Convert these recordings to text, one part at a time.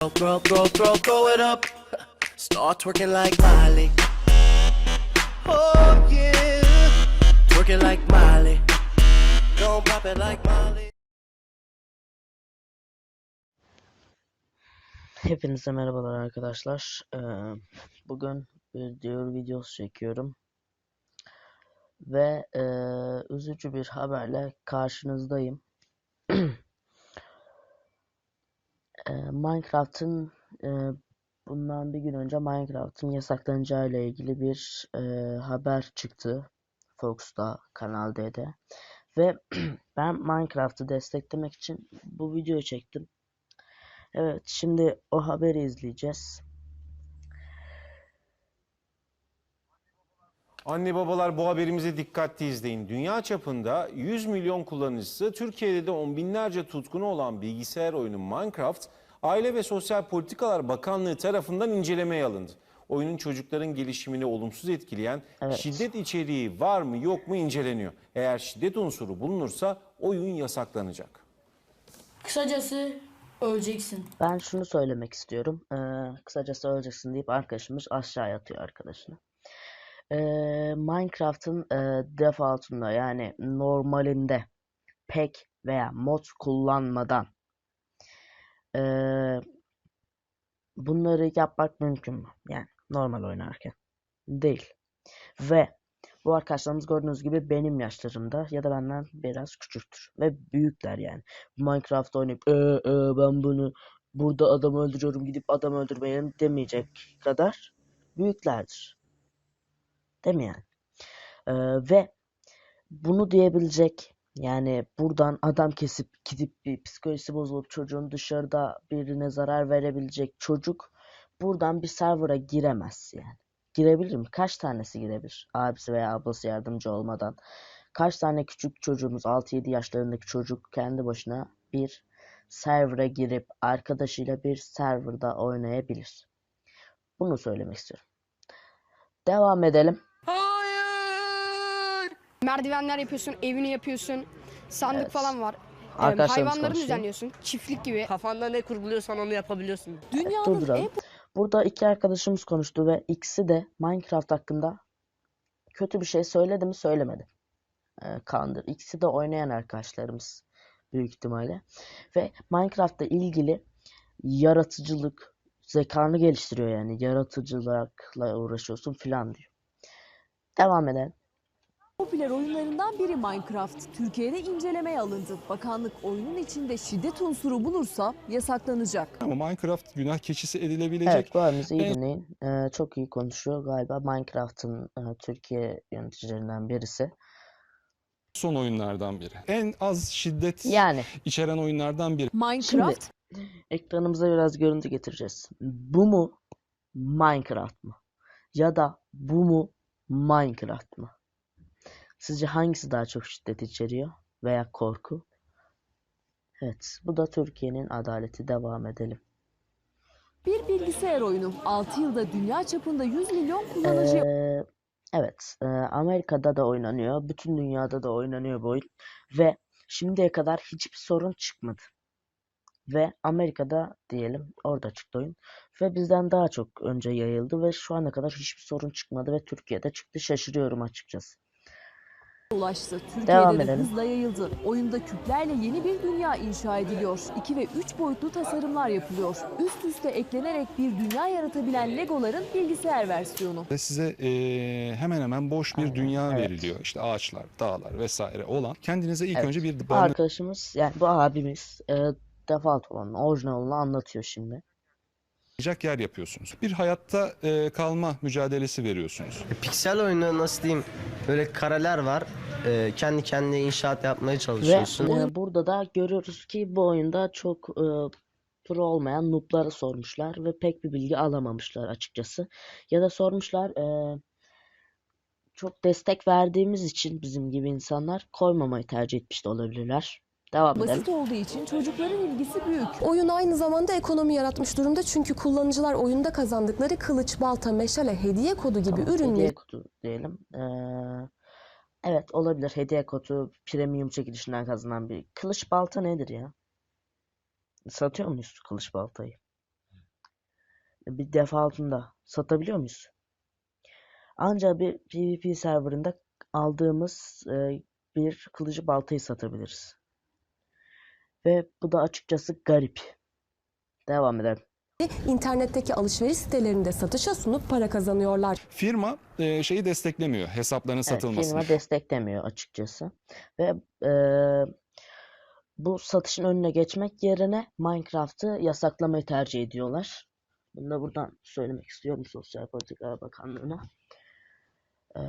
Throw, throw, throw, throw it up. Start twerking like Miley. Oh yeah. Twerking like Miley. Don't pop it like Miley. Hepinize merhabalar arkadaşlar. Ee, bugün bir diyor videosu çekiyorum. Ve e, üzücü bir haberle karşınızdayım. Ee, Minecraft'ın e, bundan bir gün önce Minecraft'ın yasaklanacağı ile ilgili bir e, haber çıktı. Fox'ta, Kanal D'de. Ve ben Minecraft'ı desteklemek için bu videoyu çektim. Evet, şimdi o haberi izleyeceğiz. Anne babalar bu haberimizi dikkatli izleyin. Dünya çapında 100 milyon kullanıcısı, Türkiye'de de on binlerce tutkunu olan bilgisayar oyunu Minecraft, Aile ve Sosyal Politikalar Bakanlığı tarafından incelemeye alındı. Oyunun çocukların gelişimini olumsuz etkileyen Evet. şiddet içeriği var mı yok mu inceleniyor. Eğer şiddet unsuru bulunursa oyun yasaklanacak. Kısacası öleceksin. Ben şunu söylemek istiyorum. Ee, kısacası öleceksin deyip arkadaşımız aşağıya atıyor arkadaşını. Ee, Minecraft'ın e, defaultunda yani normalinde pek veya mod kullanmadan e, bunları yapmak mümkün mü? Yani normal oynarken. Değil. Ve bu arkadaşlarımız gördüğünüz gibi benim yaşlarımda ya da benden biraz küçüktür. Ve büyükler yani. Minecraft oynayıp "Ee, ee, ben bunu burada adam öldürüyorum gidip adam öldürmeyelim demeyecek kadar büyüklerdir. Değil mi yani? Ee, ve bunu diyebilecek yani buradan adam kesip gidip bir psikolojisi bozulup çocuğun dışarıda birine zarar verebilecek çocuk buradan bir server'a giremez yani. Girebilir mi? Kaç tanesi girebilir? Abisi veya ablası yardımcı olmadan. Kaç tane küçük çocuğumuz 6-7 yaşlarındaki çocuk kendi başına bir server'a girip arkadaşıyla bir serverda oynayabilir. Bunu söylemek istiyorum. Devam edelim. Merdivenler yapıyorsun, evini yapıyorsun, sandık Evet. falan var. Ee, Arkadaşlarımız hayvanlarını konuşuyor. düzenliyorsun, çiftlik gibi. Kafanda ne kurguluyorsan onu yapabiliyorsun. Dünyanın Durduralım. en Burada iki arkadaşımız konuştu ve ikisi de Minecraft hakkında kötü bir şey söyledi mi söylemedi. Ee, Kandır. İkisi de oynayan arkadaşlarımız büyük ihtimalle. Ve Minecraft'la ilgili yaratıcılık, zekanı geliştiriyor yani. Yaratıcılıkla uğraşıyorsun filan diyor. Devam edelim. Popüler oyunlarından biri Minecraft. Türkiye'de incelemeye alındı. Bakanlık oyunun içinde şiddet unsuru bulursa yasaklanacak. Ama Minecraft günah keçisi edilebilecek Evet bu halinizi iyi dinleyin. Ee, çok iyi konuşuyor galiba. Minecraft'ın e, Türkiye yöneticilerinden birisi. son oyunlardan biri. En az şiddet Yani içeren oyunlardan biri. Minecraft ekranımıza biraz görüntü getireceğiz. Bu mu Minecraft mı? Ya da bu mu Minecraft mı? Sizce hangisi daha çok şiddet içeriyor veya korku? Evet, bu da Türkiye'nin adaleti. Devam edelim. bir bilgisayar oyunu. 6 yılda dünya çapında 100 milyon kullanıcı Ee, evet, e, Amerika'da da oynanıyor, bütün dünyada da oynanıyor bu oyun ve şimdiye kadar hiçbir sorun çıkmadı. Ve Amerika'da diyelim orada çıktı oyun ve bizden daha çok önce yayıldı ve şu ana kadar hiçbir sorun çıkmadı ve Türkiye'de çıktı. Şaşırıyorum açıkçası. Ulaştı. Devam Türkiye'de de edelim. hızla yayıldı. Oyunda küplerle yeni bir dünya inşa ediliyor. 2 ve 3 boyutlu tasarımlar yapılıyor. Üst üste eklenerek bir dünya yaratabilen Legoların bilgisayar versiyonu. Ve size eee, hemen hemen boş bir Aynen, dünya evet. veriliyor. İşte ağaçlar, dağlar vesaire olan. Kendinize ilk Evet. önce bir Bu barınak arkadaşımız yani bu abimiz e, default olanı, orijinalini anlatıyor şimdi. Yer yapıyorsunuz. Bir hayatta eee, kalma mücadelesi veriyorsunuz. Piksel oyunu nasıl diyeyim böyle kareler var. Ee, kendi kendine inşaat yapmaya Ve çalışıyorsun. e, burada da görüyoruz ki bu oyunda çok e, pro olmayan noob'lara sormuşlar ve pek bir bilgi alamamışlar açıkçası. Ya da sormuşlar e, çok destek verdiğimiz için bizim gibi insanlar koymamayı tercih etmiş de olabilirler. Devam edelim. Basit olduğu için çocukların ilgisi büyük. Oyun aynı zamanda ekonomi yaratmış durumda çünkü kullanıcılar oyunda kazandıkları kılıç, balta, meşale, hediye kodu gibi Tamam, ürünleri hediye kutu diyelim. Ee, evet olabilir. Hediye kutu premium çekilişinden kazanan bir. Kılıç balta nedir ya? Satıyor muyuz kılıç baltayı? bir defaultunda satabiliyor muyuz? Ancak bir PvP serverında aldığımız e, bir kılıcı baltayı satabiliriz. Ve bu da açıkçası garip. Devam edelim. internetteki alışveriş sitelerinde satışa sunup para kazanıyorlar. Firma e, şeyi desteklemiyor hesapların Evet, satılmasını. firma desteklemiyor açıkçası. Ve e, bu satışın önüne geçmek yerine Minecraft'ı yasaklamayı tercih ediyorlar. Bunu da buradan söylemek istiyorum Sosyal Politikalar Bakanlığı'na. Eee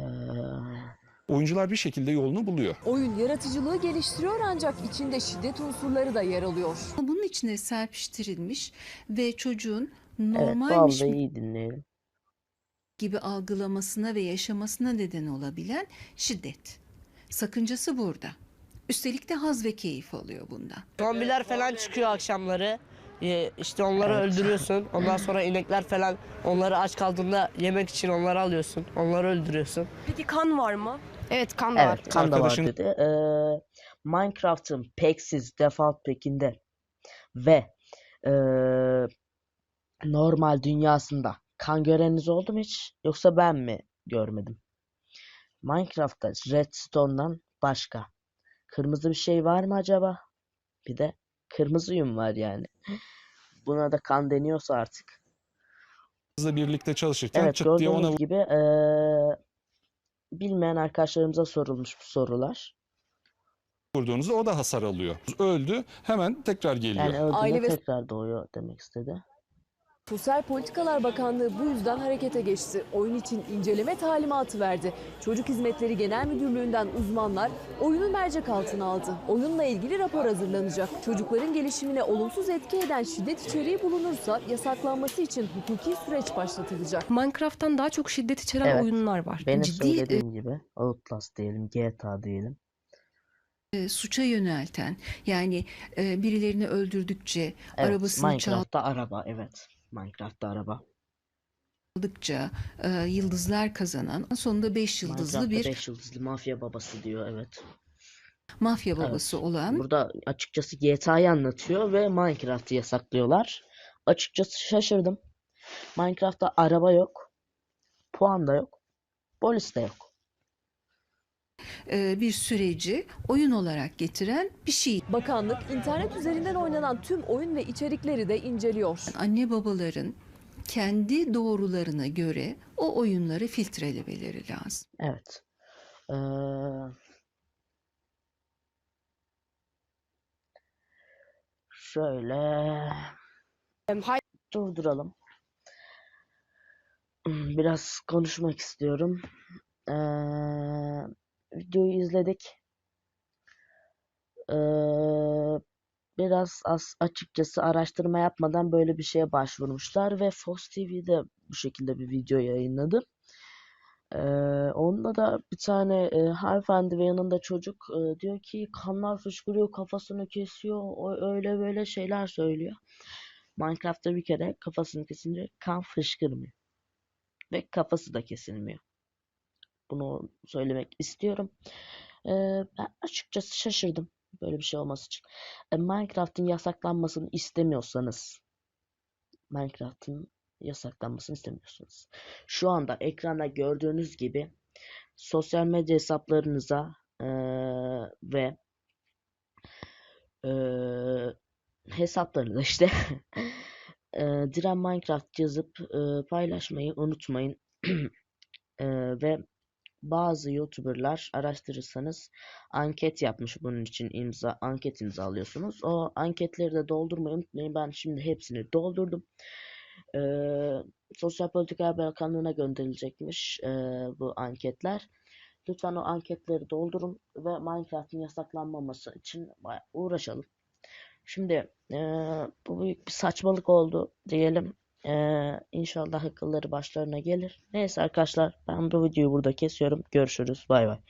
Oyuncular bir şekilde yolunu buluyor. Oyun yaratıcılığı geliştiriyor ancak içinde şiddet unsurları da yer alıyor. Bunun içine serpiştirilmiş ve çocuğun evet normalmiş vallahi iyi dinleyelim. gibi algılamasına ve yaşamasına neden olabilen şiddet. Sakıncası burada. Üstelik de haz ve keyif alıyor bundan. Zombiler falan çıkıyor akşamları. Ee, işte onları öldürüyorsun. Ondan sonra inekler falan onları aç kaldığında yemek için onları alıyorsun. Onları öldürüyorsun. Peki kan var mı? Evet kan da var. Evet kan da var Arkadaşın- dedi. Eee, Minecraft'ın packsiz default pack'inde ve eee, normal dünyasında kan göreniniz oldu mu hiç? Yoksa ben mi görmedim? Minecraft'ta Redstone'dan başka kırmızı bir şey var mı acaba? Bir de kırmızı yum var yani. Buna da kan deniyorsa artık. Bizle birlikte çalışırken Evet çıt diye ona gibi eee, bilmeyen arkadaşlarımıza sorulmuş bu sorular. vurduğunuzda o da hasar alıyor. Öldü hemen tekrar geliyor. Yani öldüğünde Aile ve- tekrar doğuyor demek istedi. Sosyal Politikalar Bakanlığı bu yüzden harekete geçti. Oyun için inceleme talimatı verdi. Çocuk Hizmetleri Genel Müdürlüğü'nden uzmanlar oyunu mercek altına aldı. Oyunla ilgili rapor hazırlanacak. Çocukların gelişimine olumsuz etki eden şiddet içeriği bulunursa yasaklanması için hukuki süreç başlatılacak. Minecraft'tan daha çok şiddet içeren Evet. oyunlar var. Benim ciddi, e, söylediğim gibi Outlast diyelim, GTA diyelim. E, suça yönelten yani e, birilerini öldürdükçe, Evet, arabasını Minecraft'ta araba, evet. Minecraft'ta araba. çaldıkça e, yıldızlar kazanan sonunda 5 yıldızlı bir 5 yıldızlı mafya babası diyor, evet. mafya babası olan Burada açıkçası GTA'yı anlatıyor ve Minecraft'ı yasaklıyorlar. Açıkçası şaşırdım. Minecraft'ta araba yok, puan da yok, polis de yok. E, bir süreci oyun olarak getiren bir şey. Bakanlık internet üzerinden oynanan tüm oyun ve içerikleri de inceliyor. Anne babaların kendi doğrularına göre o oyunları filtrelemeleri lazım. Evet. Ee, şöyle durduralım. Biraz konuşmak istiyorum. Ee, videoyu izledik. Ee, biraz az açıkçası araştırma yapmadan böyle bir şeye başvurmuşlar ve Fox TV'de bu şekilde bir video yayınladı. Ee, onda da bir tane e, hanımefendi ve yanında çocuk e, diyor ki kanlar fışkırıyor kafasını kesiyor o öyle böyle şeyler söylüyor. Minecraft'ta bir kere kafasını kesince kan fışkırmıyor. Ve kafası da kesilmiyor. Bunu söylemek istiyorum. Ee, ben açıkçası şaşırdım böyle bir şey olması için. E, Minecraft'ın yasaklanmasını istemiyorsanız Minecraft'ın yasaklanmasını istemiyorsunuz. Şu anda ekranda gördüğünüz gibi sosyal medya hesaplarınıza eee, ve eee hesaplarınıza işte eee Diren Minecraft yazıp eee, paylaşmayı unutmayın. Eee, ve bazı YouTuber'lar araştırırsanız anket yapmış bunun için imza anket imzalıyorsunuz. O anketleri de doldurmayı unutmayın. Ben şimdi hepsini doldurdum. Eee Sosyal Politika Bakanlığı'na gönderilecekmiş eee, bu anketler. Lütfen o anketleri doldurun ve Minecraft'ın yasaklanmaması için uğraşalım. Şimdi eee, bu büyük bir saçmalık oldu diyelim. Eee inşallah akılları başlarına gelir. Neyse arkadaşlar ben bu videoyu burada kesiyorum. Görüşürüz. Bay bay.